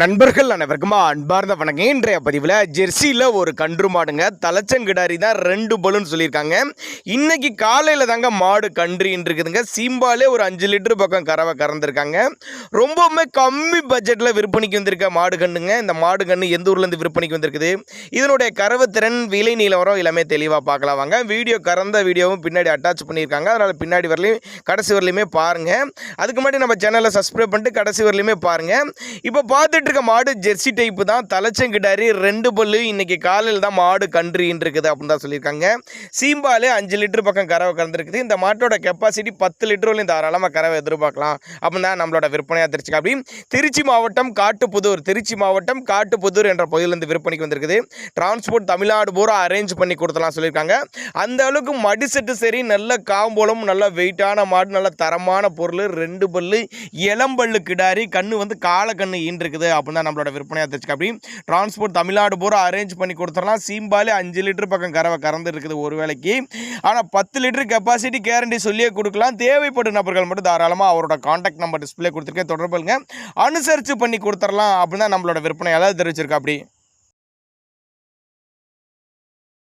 நண்பர்கள் அனைவருக்குமா அன்பார்ந்த வணக்கம் இன்றைய பதிவில் ஜெர்சியில் ஒரு கன்று மாடுங்க தலைச்சங்கிடாரி தான் ரெண்டு பலூன் சொல்லியிருக்காங்க. இன்னைக்கு காலையில் தாங்க மாடு கன்றுன்னு இருக்குதுங்க. சீம்பாலே ஒரு அஞ்சு லிட்டர் பக்கம் கறவை கறந்துருக்காங்க. ரொம்பவுமே கம்மி பட்ஜெட்டில் விற்பனைக்கு வந்திருக்க மாடு கண்ணுங்க இந்த மாடு கன்று எந்த ஊர்லேருந்து விற்பனைக்கு வந்திருக்குது? இதனுடைய கறவை திறன் விலை நிலவரம் எல்லாமே தெளிவாக பார்க்கலாம் வாங்க. வீடியோ கறந்த வீடியோவும் பின்னாடி அட்டாச் பண்ணியிருக்காங்க. அதனால் பின்னாடி வரலையும் கடைசி வரலையுமே பாருங்கள் அதுக்கு முன்னாடி நம்ம சேனலை சப்ஸ்கிரைப் பண்ணிட்டு கடைசி வரலையுமே பாருங்கள் இப்போ பார்த்துட்டு இருக்க மாடு ஜெர்சி டைப்பு தான். தலைச்சங்கிட்டாரி ரெண்டு பல்லு இன்னைக்கு காலையில் தான் மாடு கன்றுன்னு இருக்குது அப்படின்னு தான் சொல்லியிருக்காங்க. சீம்பாலே அஞ்சு லிட்டர் பக்கம் கறவை கறந்துருக்குது. இந்த மாட்டோட கெப்பாசிட்டி பத்து லிட்டர் வரையும் தாராளமாக கறவை எதிர்பார்க்கலாம். அப்படின்னு தான் நம்மளோட விற்பனையாக தெரிஞ்சுக்க. அப்படி திருச்சி மாவட்டம் காட்டுப்புதூர் திருச்சி மாவட்டம் காட்டுப்புதூர் என்ற பகுதியிலேருந்து விற்பனைக்கு வந்திருக்குது. டிரான்ஸ்போர்ட் தமிழ்நாடு பூரா அரேஞ்ச் பண்ணி கொடுத்தலாம் சொல்லியிருக்காங்க. அந்த அளவுக்கு மடி செட்டு சரி நல்ல காம்போலம் நல்ல வெயிட்டான மாடு நல்ல தரமான பொருள் ரெண்டு பல்லு இளம்பல்லு கிடாரி கண்ணு வந்து காலக்கண்ணு கண்ணு ஈன்றிருக்குது. அப்படின்னா நம்மளோட விற்பனையாக தெரிஞ்சுக்க. அப்படி டிரான்ஸ்போர்ட் தமிழ்நாடு பூரா அரேஞ்ச் பண்ணி கொடுத்துடலாம். சீம்பாலே அஞ்சு லிட்டர் பக்கம் கறவை கறந்து இருக்குது ஒரு வேளைக்கு. ஆனால் பத்து லிட்டர் கெப்பாசிட்டி கேரண்டி சொல்லியே கொடுக்கலாம். தேவைப்படும் நபர்கள் மட்டும் தாராளமாக அவரோட காண்டாக்ட் நம்பர் டிஸ்பிளே கொடுத்துருக்கேன் தொடர்புங்க அனுசரித்து பண்ணி கொடுத்துடலாம் அப்படின்னு நம்மளோட விற்பனையாளர் தெரிவிச்சிருக்கா அப்படி.